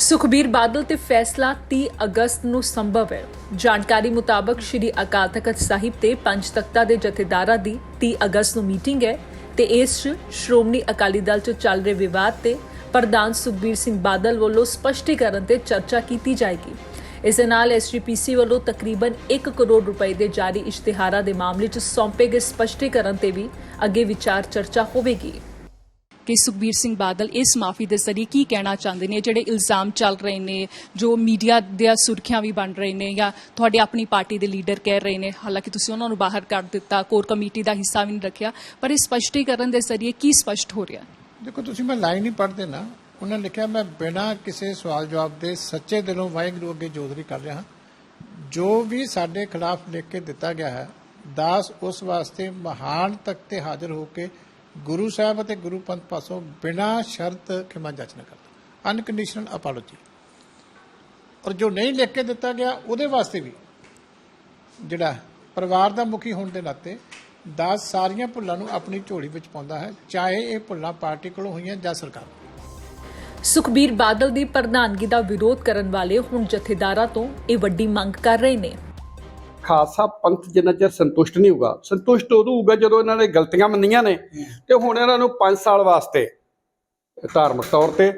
ਸੁਖਬੀਰ ਬਾਦਲ ਤੇ ਫੈਸਲਾ 30 ਅਗਸਤ ਨੂੰ ਸੰਭਵ ਹੈ। ਜਾਣਕਾਰੀ ਮੁਤਾਬਕ ਸ਼੍ਰੀ ਅਕਾਲ ਤਖਤ ਸਾਹਿਬ ਤੇ ਪੰਜ ਤਖਤਾਂ ਦੇ ਜਥੇਦਾਰਾਂ ਦੀ 30 ਅਗਸਤ ਨੂੰ ਮੀਟਿੰਗ ਹੈ ਤੇ ਇਸ 'ਚ ਸ਼੍ਰੋਮਣੀ ਅਕਾਲੀ ਦਲ 'ਚ ਚੱਲ ਰਹੇ ਵਿਵਾਦ ਤੇ ਪ੍ਰਧਾਨ ਸੁਖਬੀਰ ਸਿੰਘ ਬਾਦਲ ਵੱਲੋਂ ਸਪਸ਼ਟੀਕਰਨ ਤੇ ਚਰਚਾ ਕੀਤੀ ਜਾਏਗੀ। ਇਸ ਦੇ ਨਾਲ ਐਸਜੀਪੀਸੀ ਵੱਲੋਂ ਤਕਰੀਬਨ 1 ਕਰੋੜ ਰੁਪਏ ਦੇ ਜਾਰੀ ਇਸ਼ਤਿਹਾਰਾਂ ਦੇ ਮਾਮਲੇ 'ਚ ਸੌਂਪੇ ਗਏ ਸਪਸ਼ਟੀਕਰਨ ਤੇ ਵੀ ਅੱਗੇ ਵਿਚਾਰ ਚਰਚਾ ਹੋਵੇਗੀ। ਕਿ ਸੁਖਬੀਰ ਸਿੰਘ ਬਾਦਲ ਇਸ ਮਾਫੀ ਦੇ ਜ਼ਰੀਏ ਕੀ ਕਹਿਣਾ ਚਾਹੁੰਦੇ ਨੇ? ਜਿਹੜੇ ਇਲਜ਼ਾਮ ਚੱਲ ਰਹੇ ਨੇ, ਜੋ ਮੀਡੀਆ ਦੀਆਂ ਸੁਰਖੀਆਂ ਵੀ ਬਣ ਰਹੇ ਨੇ ਜਾਂ ਤੁਹਾਡੇ ਆਪਣੀ ਪਾਰਟੀ ਦੇ ਲੀਡਰ ਕਹਿ ਰਹੇ ਨੇ, ਹਾਲਾਂਕਿ ਤੁਸੀਂ ਉਹਨਾਂ ਨੂੰ ਬਾਹਰ ਕੱਢ ਦਿੱਤਾ, ਕੋਰ ਕਮੇਟੀ ਦਾ ਹਿੱਸਾ ਵੀ ਨਹੀਂ ਰੱਖਿਆ, ਪਰ ਇਸ ਸਪਸ਼ਟੀਕਰਨ ਦੇ ਜ਼ਰੀਏ ਕੀ ਸਪਸ਼ਟ ਹੋ ਰਿਹਾ? ਦੇਖੋ, ਤੁਸੀਂ ਮੈਂ ਲਾਈਨ ਹੀ ਪੜ੍ਹਦੇ ਨਾ, ਉਹਨਾਂ ਨੇ ਲਿਖਿਆ, ਮੈਂ ਬਿਨਾਂ ਕਿਸੇ ਸਵਾਲ ਜਵਾਬ ਦੇ ਸੱਚੇ ਦਿਲੋਂ ਵਾਹਿਗੁਰੂ ਅੱਗੇ ਜੋਦਰੀ ਕਰ ਰਿਹਾ ਹਾਂ। ਜੋ ਵੀ ਸਾਡੇ ਖਿਲਾਫ ਲਿਖ ਕੇ ਦਿੱਤਾ ਗਿਆ ਹੈ, ਦਾਸ ਉਸ ਵਾਸਤੇ ਮਹਾਨ ਤਖਤ ਤੇ ਹਾਜ਼ਰ ਹੋ ਕੇ ਗੁਰੂ ਸਾਹਿਬ ਅਤੇ ਗੁਰੂ ਪੰਥ ਪਾਸੋਂ ਬਿਨਾਂ ਸ਼ਰਤ ਖਿਮਾ ਜਾਚਨਾ ਕਰਦਾ। ਅਨਕੰਡੀਸ਼ਨਲ ਅਪੋਲੋਜੀ ਔਰ ਜੋ ਨਹੀਂ ਲਿਖ ਕੇ ਦਿੱਤਾ ਗਿਆ, ਉਹਦੇ ਵਾਸਤੇ ਵੀ ਜਿਹੜਾ ਪਰਿਵਾਰ ਦਾ ਮੁਖੀ ਹੋਣ ਦੇ ਨਾਤੇ ਦਾਸ ਸਾਰੀਆਂ ਭੁੱਲਾਂ ਨੂੰ ਆਪਣੀ ਝੋਲੀ ਵਿੱਚ ਪਾਉਂਦਾ ਹੈ, ਚਾਹੇ ਇਹ ਭੁੱਲਾਂ ਪਾਰਟੀ ਕੋਲੋਂ ਹੋਈਆਂ ਜਾਂ ਸਰਕਾਰ ਸੁਖਬੀਰ ਬਾਦਲ ਦੀ ਪ੍ਰਧਾਨਗੀ ਦਾ ਵਿਰੋਧ ਕਰਨ ਵਾਲੇ ਹੁਣ ਜਥੇਦਾਰਾਂ ਤੋਂ ਇਹ ਵੱਡੀ ਮੰਗ ਕਰ ਰਹੇ ਨੇ। ਖਾਲਸਾ ਪੰਥ ਜਿੰਨਾ ਚਿਰ ਸੰਤੁਸ਼ਟ ਨਹੀਂ ਹੋਊਗਾ ਸੰਤੁਸ਼ਟ ਉਦੋਂ ਹੋਊਗਾ ਜਦੋਂ ਇਹਨਾਂ ਨੇ ਗਲਤੀਆਂ ਮੰਨੀਆਂ ਨੇ ਤੇ ਹੁਣ ਇਹਨਾਂ ਨੂੰ 5 ਸਾਲ ਵਾਸਤੇ ਧਾਰਮਿਕ ਤੌਰ ਤੇ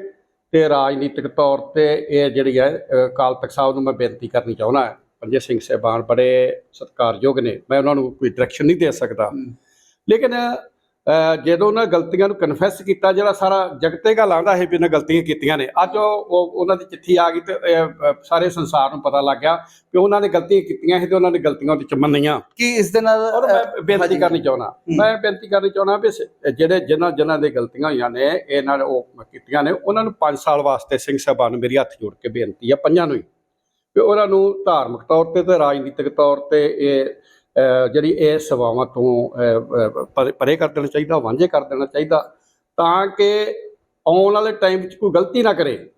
ਤੇ ਰਾਜਨੀਤਿਕ ਤੌਰ ਤੇ ਇਹ ਜਿਹੜੀ ਹੈ ਅ, ਅਕਾਲ ਤਖਤ ਸਾਹਿਬ ਨੂੰ ਮੈਂ ਬੇਨਤੀ ਕਰਨੀ ਚਾਹੁੰਦਾ ਹਾਂ। ਪੰਜੇ ਸਿੰਘ ਸਾਹਿਬਾਨ ਬੜੇ ਸਤਿਕਾਰਯੋਗ ਨੇ ਮੈਂ ਉਹਨਾਂ ਨੂੰ ਕੋਈ ਡਾਇਰੈਕਸ਼ਨ ਨਹੀਂ ਦੇ ਸਕਦਾ। ਲੇਕਿਨ ਜਦੋਂ ਉਹਨਾਂ ਗਲਤੀਆਂ ਨੂੰ ਕਨਫੈਸ ਕੀਤਾ ਜਿਹੜਾ ਸਾਰਾ ਜਗਤੇ ਗਾ ਲਾਂਦਾ ਹੈ ਵੀ ਇਹਨਾਂ ਗਲਤੀਆਂ ਕੀਤੀਆਂ ਨੇ। ਅੱਜ ਉਹ ਉਹ- ਉਹਨਾਂ ਦੀ ਚਿੱਠੀ ਆ ਗਈ ਤੇ ਸਾਰੇ ਸੰਸਾਰ ਨੂੰ ਪਤਾ ਲੱਗ ਗਿਆ ਕਿ ਉਹਨਾਂ ਨੇ ਗਲਤੀਆਂ ਕੀਤੀਆਂ ਸੀ ਤੇ ਉਹਨਾਂ ਨੇ ਗਲਤੀਆਂ ਉਹਦੇ ਚ ਮੰਨੀਆਂ। ਕਿ ਇਸ ਦੇ ਨਾਲ ਔਰ ਮੈਂ ਬੇਨਤੀ। ਕਰਨੀ ਚਾਹੁੰਦਾ। ਮੈਂ ਬੇਨਤੀ ਕਰਨੀ ਚਾਹੁੰਦਾ ਵੀ ਜਿਹੜੇ ਜਿਨ੍ਹਾਂ ਜਿਨ੍ਹਾਂ ਦੇ ਗਲਤੀਆਂ ਹੋਈਆਂ ਨੇ ਇਹਨਾਂ ਨੇ ਉਹ ਕੀਤੀਆਂ ਨੇ ਉਹਨਾਂ ਨੂੰ 5 ਸਾਲ ਵਾਸਤੇ ਸਿੰਘ ਸਾਹਿਬਾਨ ਨੂੰ ਮੇਰੀ ਹੱਥ ਜੋੜ ਕੇ ਬੇਨਤੀ ਆ ਪੰਜਾਂ ਨੂੰ ਹੀ। ਵੀ ਉਹਨਾਂ ਨੂੰ ਧਾਰਮਿਕ ਤੌਰ ਤੇ ਤੇ ਰਾਜਨੀਤਿਕ ਤੌਰ ਤੇ ਇਹ ਜਿਹੜੀ ਇਹ ਸੇਵਾਵਾਂ ਤੋਂ ਪਰੇ- ਕਰ ਦੇਣਾ ਚਾਹੀਦਾ ਵਾਂਝੇ ਕਰ ਦੇਣਾ ਚਾਹੀਦਾ ਤਾਂ ਕਿ ਆਉਣ ਵਾਲੇ ਟਾਈਮ ਵਿੱਚ ਕੋਈ ਗਲਤੀ ਨਾ ਕਰੇ।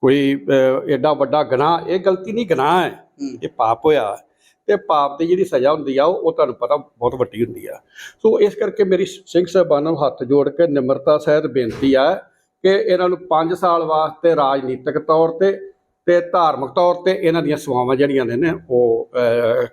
ਕੋਈ ਐਡਾ ਵੱਡਾ ਗੁਨਾਹ ਇਹ ਗਲਤੀ ਨਹੀਂ ਗੁਨਾਹ ਹੈ। ਇਹ ਪਾਪ ਹੋਇਆ। ਤੇ ਪਾਪ ਦੀ ਜਿਹੜੀ ਸਜ਼ਾ ਹੁੰਦੀ ਆ ਉਹ ਤੁਹਾਨੂੰ ਪਤਾ ਬਹੁਤ ਵੱਡੀ ਹੁੰਦੀ ਆ। ਸੋ ਇਸ ਕਰਕੇ ਮੇਰੀ ਸਿੰਘ ਸਾਹਿਬਾਨਾਂ ਨੂੰ ਹੱਥ ਜੋੜ ਕੇ ਨਿਮਰਤਾ ਸਹਿਤ ਬੇਨਤੀ ਆ ਕਿ ਇਹਨਾਂ ਨੂੰ 5 ਸਾਲ ਵਾਸਤੇ ਰਾਜਨੀਤਿਕ ਤੌਰ ਤੇ ਤੇ ਧਾਰਮਿਕ ਤੌਰ ਤੇ ਇਹਨਾਂ ਦੀਆਂ ਸੇਵਾਵਾਂ ਜਿਹੜੀਆਂ ਨੇ ਉਹ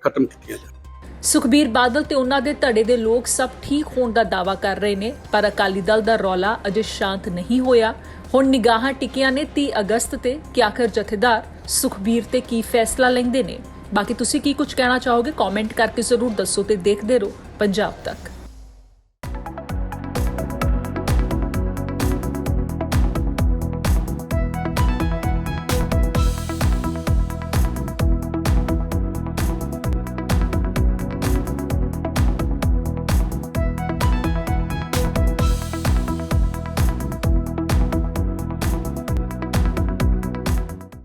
ਖਤਮ ਕੀਤੀਆਂ ਜਾਣ। ਸੁਖਬੀਰ ਬਾਦਲ ਤੇ ਉਹਨਾਂ ਦੇ ਧੜੇ ਦੇ ਲੋਕ ਸਭ ਠੀਕ ਹੋਣ ਦਾ ਦਾਵਾ ਕਰ ਰਹੇ ਨੇ, ਪਰ ਅਕਾਲੀ ਦਲ ਦਾ ਰੌਲਾ ਅਜੇ ਸ਼ਾਂਤ ਨਹੀਂ ਹੋਇਆ। ਹੁਣ ਨਿਗਾਹਾਂ ਟਿਕੀਆਂ ਨੇ 30 ਅਗਸਤ ਤੇ, ਕਿ ਆਖਰ ਜਥੇਦਾਰ ਸੁਖਬੀਰ ਤੇ ਕੀ ਫੈਸਲਾ ਲੈਂਦੇ ਨੇ? ਬਾਕੀ ਤੁਸੀਂ ਕੀ ਕੁਝ ਕਹਿਣਾ ਚਾਹੋਗੇ? ਕਮੈਂਟ ਕਰਕੇ ਜ਼ਰੂਰ ਦੱਸੋ ਤੇ ਦੇਖਦੇ ਰਹੋ ਪੰਜਾਬ ਤੱਕ।